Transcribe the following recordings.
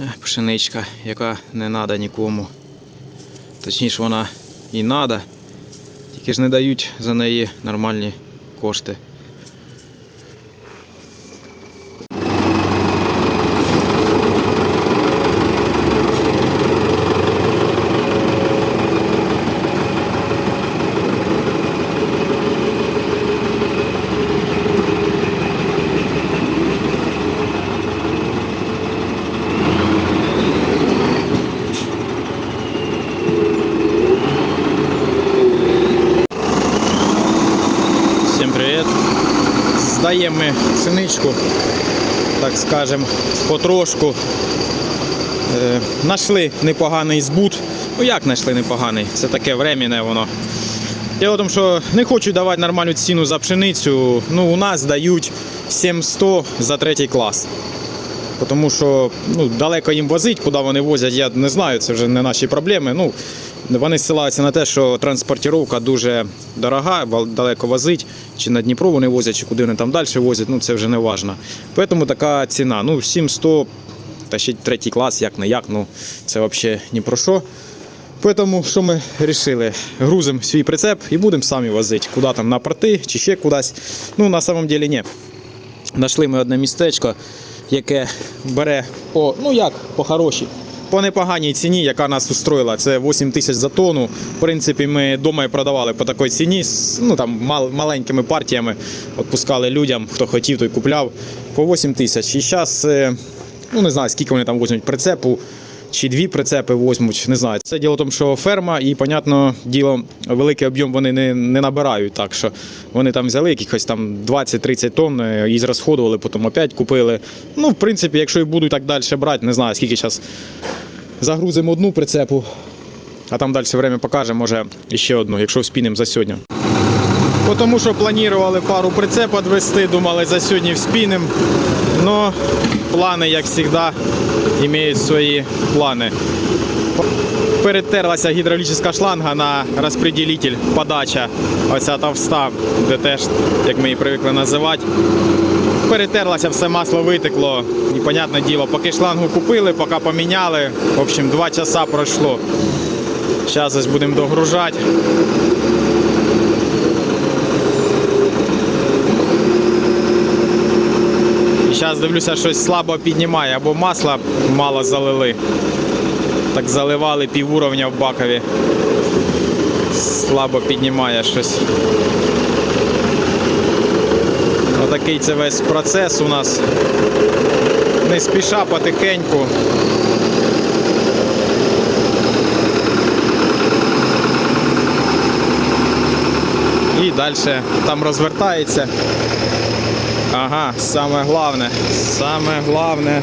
Е, Пшеничка, яка не треба нікому. Точніше, вона і треба. Тільки ж не дають за неї нормальні кошти. Всім привіт! Здаємо ми пшеничку, так скажемо, потрошку. Е, Нашли непоганий збут. Ну як знайшли непоганий? Це таке временне воно. Діло в тому, що не хочу давати нормальну ціну за пшеницю. Ну, у нас дають 700 за третій клас. Тому що ну, далеко їм возить, куди вони возять, я не знаю, це вже не наші проблеми. Ну, вони ссилаються на те, що транспортировка дуже дорога, далеко возить, чи на Дніпро вони возять, чи куди вони там далі возять, ну це вже не важливо. Тому така ціна. Ну, 700, та ще третій клас, як не як, ну це взагалі ні про що. Тому що ми вирішили? Грузимо свій прицеп і будемо самі возити. Куди там на порти чи ще кудись. Ну, на самом деле ні. Нашли ми одне містечко, яке бере по, ну як, по хорошій, по непоганій ціні, яка нас устроїла. Це 8 тисяч за тонну. В принципі, ми вдома і продавали по такій ціні, ну там мал, маленькими партіями відпускали людям, хто хотів, той купляв по 8 тисяч. І зараз, ну не знаю, скільки вони там возьмуть прицепу. Чи дві прицепи возьмуть, не знаю. Це діло в тому, що ферма, і, понятно, діло, великий об'єм вони не, не набирають. Так що вони там взяли якихось там 20-30 тонн е, і зрозходували, потім опять купили. Ну, в принципі, якщо і будуть так далі брати, не знаю, скільки зараз загрузимо одну прицепу, а там далі время покаже, може ще одну, якщо вспінемо за сьогодні. Тому що планували пару прицеп відвести, думали за сьогодні вспінемо. Но плани, як завжди, мають свої плани. Перетерлася гідравлічна шланга на розподілитель, подача, оця товста, де теж, як ми її привикли називати. Перетерлася, все масло витекло. І, понятне діло, поки шлангу купили, поки поміняли. В общем, два часа пройшло. Зараз ось будемо догружати. Зараз дивлюся, щось слабо піднімає, або масла мало залили. Так заливали пів уровня в бакові. Слабо піднімає щось. Отакий це весь процес у нас. Не спіша потихеньку. І далі там розвертається. Ага, саме головне, саме головне,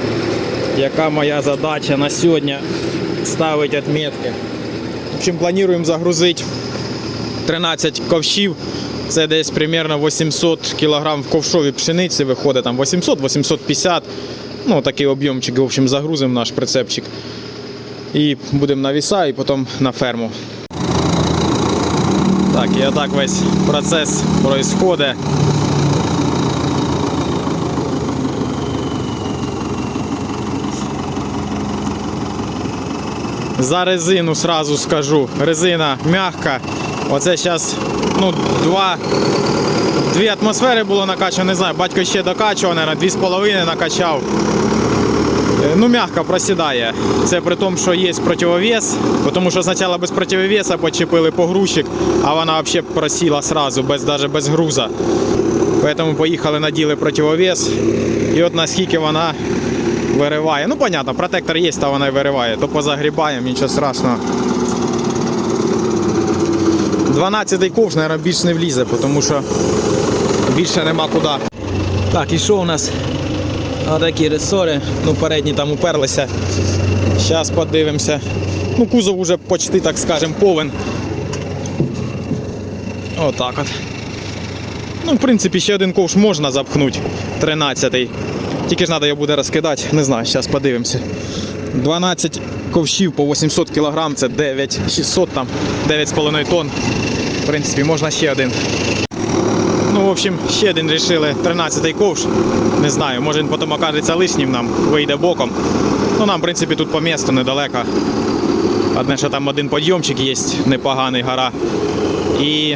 яка моя задача на сьогодні ставити відмітки. В общем, плануємо загрузити 13 ковшів. Це десь примерно 800 кг в ковшовій пшениці виходить, там 800-850. Ну, такий об'ємчик, в общем, загрузимо наш прицепчик. І будемо на віса і потім на ферму. Так, і отак весь процес происходить. За резину сразу скажу. Резина м'яка. Оце зараз ну, два, дві атмосфери було накачано, не знаю, батько ще докачував, мабуть, дві з половиною накачав. Е, Ну, м'яко просідає. Це при тому, що є противовес, тому що спочатку без противовеса почепили погрузчик, а вона взагалі просіла сразу, без, навіть без груза. Поэтому поїхали наділи противовес. І от наскільки вона вириває. Ну, понятно, протектор є, та вона і вириває. То позагрібаємо, нічого страшного. 12-й ковш, мабуть, більш не влізе, тому що більше нема куди. Так, і що у нас? Такі ресори. Ну, передні там уперлися. Зараз подивимося. Ну, кузов уже почти, так скажемо, повен. Отак от. Ну, в принципі, ще один ковш можна запхнути. 13-й. Тільки ж треба його буде розкидати. Не знаю, зараз подивимося. 12 ковшів по 800 кг, це 9600 там, 9,5 тонн. В принципі, можна ще один. Ну, в общем, ще один рішили 13-й ковш. Не знаю, може він потім окажеться лишнім нам, вийде боком. Ну, нам, в принципі, тут по місту недалеко. Одне, що там один підйомчик є, непоганий гора. І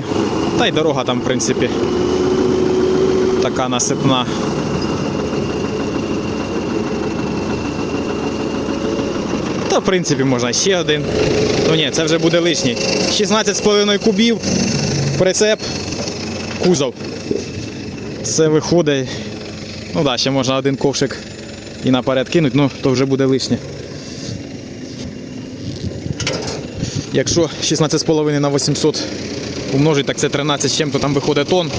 та й дорога там, в принципі, така насипна. Та, в принципі, можна ще один. Ну ні, це вже буде лишній. 16,5 кубів, прицеп, кузов. Це виходить. Ну так, ще можна один ковшик і наперед кинути, ну то вже буде лишнє. Якщо 16,5 на 800 умножить, так це 13 з чим-то там виходить тонн.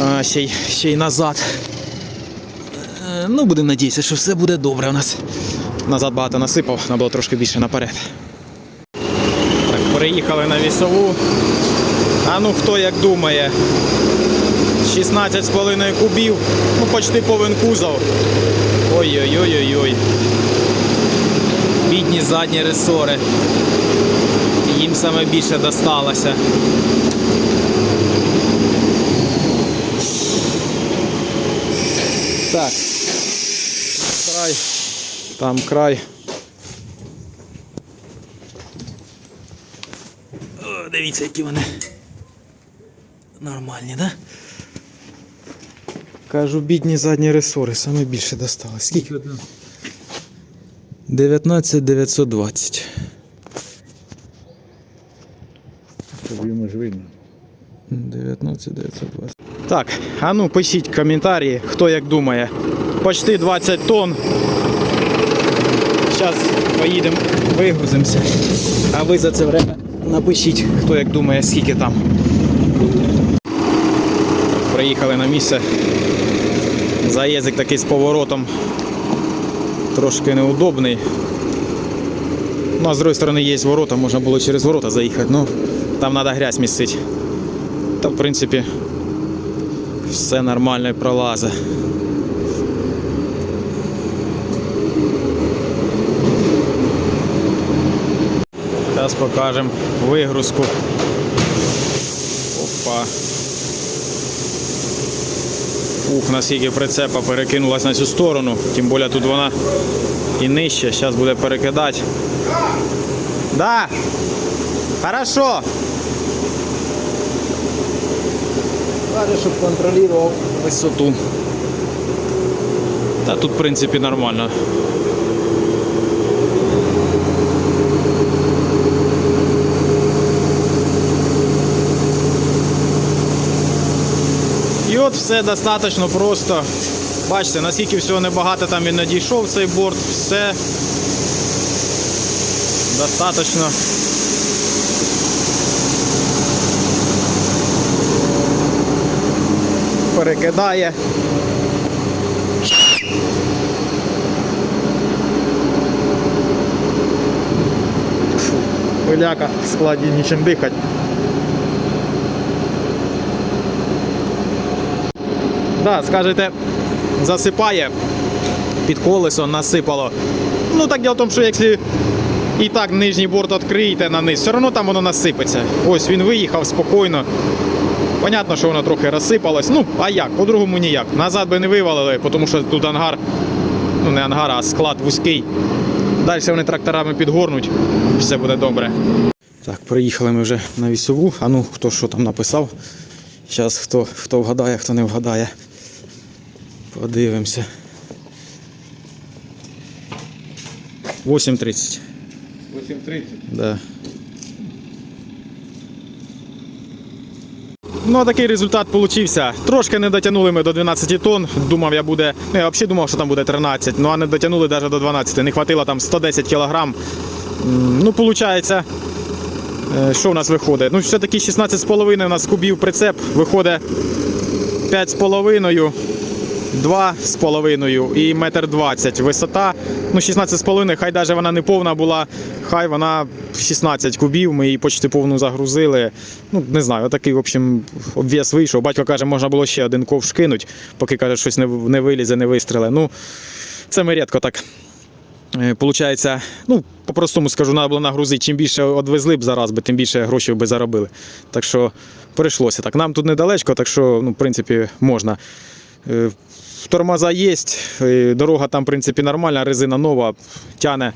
А, ще, й, ще й назад. Е, Ну, будемо надіятися, що все буде добре у нас. Назад багато насипав, треба було трошки більше наперед. Так, переїхали на вісову. А ну хто як думає? 16,5 кубів, ну почти повен кузов. Ой-ой-ой-ой-ой. Бідні задні ресори. Їм саме більше досталося. Так. Край. Там край. О, дивіться, які вони. Нормальні, да? Кажу, бідні задні ресори, саме більше досталось. Скільки одна? 19 920. Щоб йому ж видно. 19 920. Так, а ну пишіть коментарі, хто як думає. Почти 20 тонн. Зараз поїдемо, вигрузимося. А ви за це время напишіть, хто як думає, скільки там. Приїхали на місце. Заїздик такий з поворотом. Трошки неудобний. Ну, а з іншої сторони є ворота, можна було через ворота заїхати, ну там треба грязь місцити. Та в принципі все нормально і пролазить. Зараз покажемо вигрузку. Опа. Ух, наскільки прицепа перекинулась на цю сторону, тим більше тут вона і нижче, зараз буде перекидати. Да. Хорошо. Каже, щоб контролював висоту. Та тут, в принципі, нормально. От все достатньо просто. Бачите, наскільки всього небагато там він надійшов цей борт, все достатньо. Перекидає. Пиляка складі нічим дихати. Да, скажете, засипає під колесо насипало. Ну так діло в тому, що якщо і так нижній борт відкриєте на низ, все одно там воно насипеться. Ось він виїхав спокійно. Понятно, що воно трохи розсипалось. Ну, а як? По-другому ніяк. Назад би не вивалили, тому що тут ангар, ну не ангар, а склад вузький. Далі вони тракторами підгорнуть, все буде добре. Так, приїхали ми вже на вісову. А ну, хто що там написав. Зараз хто, хто вгадає, хто не вгадає. Подивимося. 8.30. 8.30. Да. Ну, а такий результат получився. Трошки не дотягнули ми до 12 тонн. Думав, я буде. Ну, я взагалі думав, що там буде 13, ну а не дотягнули навіть до 12. Не хватило там 110 кілограм. Ну, виходить, е, що в нас виходить? Ну, все-таки 16,5 у нас кубів прицеп, виходить 5,5. 2,5 і метр 20 висота. Ну, 16,5, хай навіть вона не повна була, хай вона 16 кубів, ми її почти повну загрузили. Ну, не знаю, такий, в общем, обвес вийшов. Батько каже, можна було ще один ковш кинути, поки каже, щось не, не вилізе, не вистріле. Ну, це ми рідко так. Е, Получається, ну, по-простому скажу, треба було нагрузити. Чим більше відвезли б зараз, би, тим більше грошей би заробили. Так що прийшлося так. Нам тут недалечко, так що, ну, в принципі, можна. Тормоза є, дорога там, в принципі, нормальна, резина нова, тяне.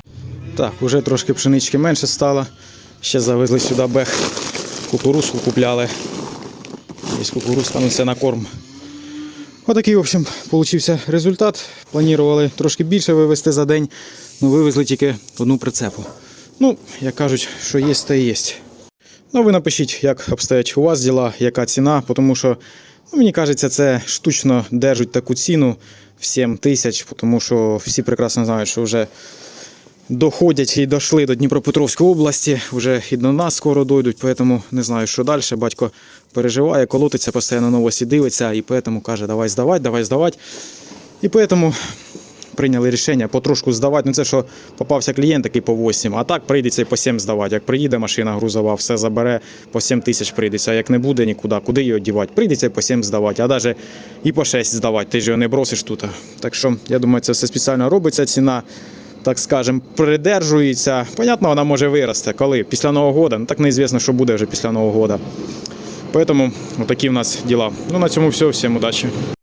Так, вже трошки пшенички менше стало. Ще завезли сюди бех. Кукурузку купляли. Є кукурузка, ну це на корм. Отакий, в общем, получився результат. Планували трошки більше вивезти за день, але вивезли тільки одну прицепу. Ну, як кажуть, що є, то і є. Ну, ви напишіть, як обстоять у вас діла, яка ціна, тому що ну, мені кажеться, це штучно держать таку ціну в 7 тисяч, тому що всі прекрасно знають, що вже доходять і дійшли до Дніпропетровської області, вже і до нас скоро дойдуть, тому не знаю, що далі. Батько переживає, колотиться, постійно новості дивиться, і тому каже, давай здавати, давай здавати. І тому прийняли рішення потрошку здавати. Ну це що попався клієнт такий по 8, а так прийдеться і по 7 здавати. Як приїде машина грузова, все забере, по 7 тисяч прийдеться. А як не буде нікуди, куди її дівати? Прийдеться і по 7 здавати, а навіть і по 6 здавати. Ти ж його не бросиш тут. Так що я думаю, це все спеціально робиться. Ціна, так скажем, придержується. Понятно, вона може вирости. Коли? Після Нового року. Ну так неізвісно, що буде вже після Нового року. Поэтому отакі в нас діла. Ну на цьому все. Всім удачі.